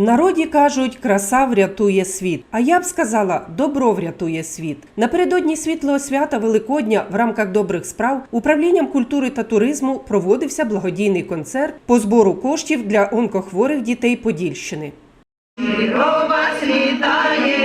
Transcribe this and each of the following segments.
Народі кажуть, краса врятує світ. А я б сказала, добро врятує світ. Напередодні світлого свята Великодня в рамках добрих справ управлінням культури та туризму проводився благодійний концерт по збору коштів для онкохворих дітей Подільщини. вас вітаєм,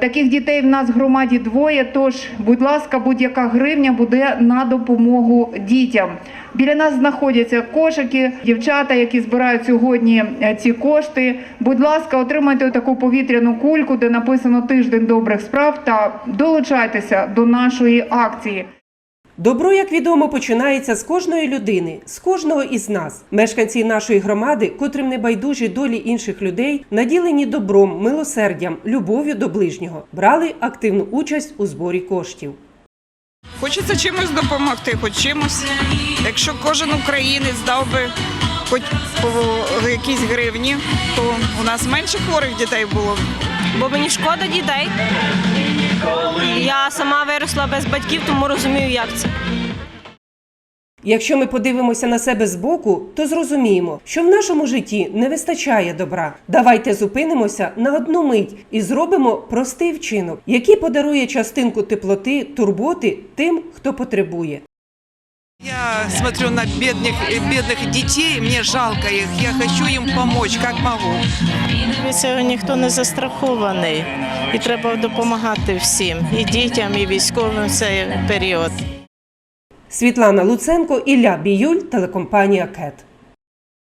Таких дітей в нас в громаді двоє. Тож, будь ласка, будь-яка гривня буде на допомогу дітям. Біля нас знаходяться кошики, дівчата, які збирають сьогодні е, ці кошти. Будь ласка, отримайте таку повітряну кульку, де написано тиждень добрих справ, та долучайтеся до нашої акції. Добро, як відомо, починається з кожної людини, з кожного із нас. Мешканці нашої громади, котрим не байдужі долі інших людей, наділені добром, милосердям, любов'ю до ближнього, брали активну участь у зборі коштів. Хочеться чимось допомогти, хоч чимось. Якщо кожен українець дав би хоч по якійсь гривні, то у нас менше хворих дітей було. бо мені шкода дітей. Я сама виросла без батьків, тому розумію, як це. Якщо ми подивимося на себе збоку, то зрозуміємо, що в нашому житті не вистачає добра. Давайте зупинимося на одну мить і зробимо простий вчинок, який подарує частинку теплоти, турботи тим, хто потребує. Я смотрю на бедных, бедных детей, мне жалко их, я хочу им помочь, як можу. Дивіться, ніхто не застрахований, і треба допомагати всім, і дітям, і військовим в цей період. Світлана Луценко, Ілля Біюль, телекомпанія КЕТ.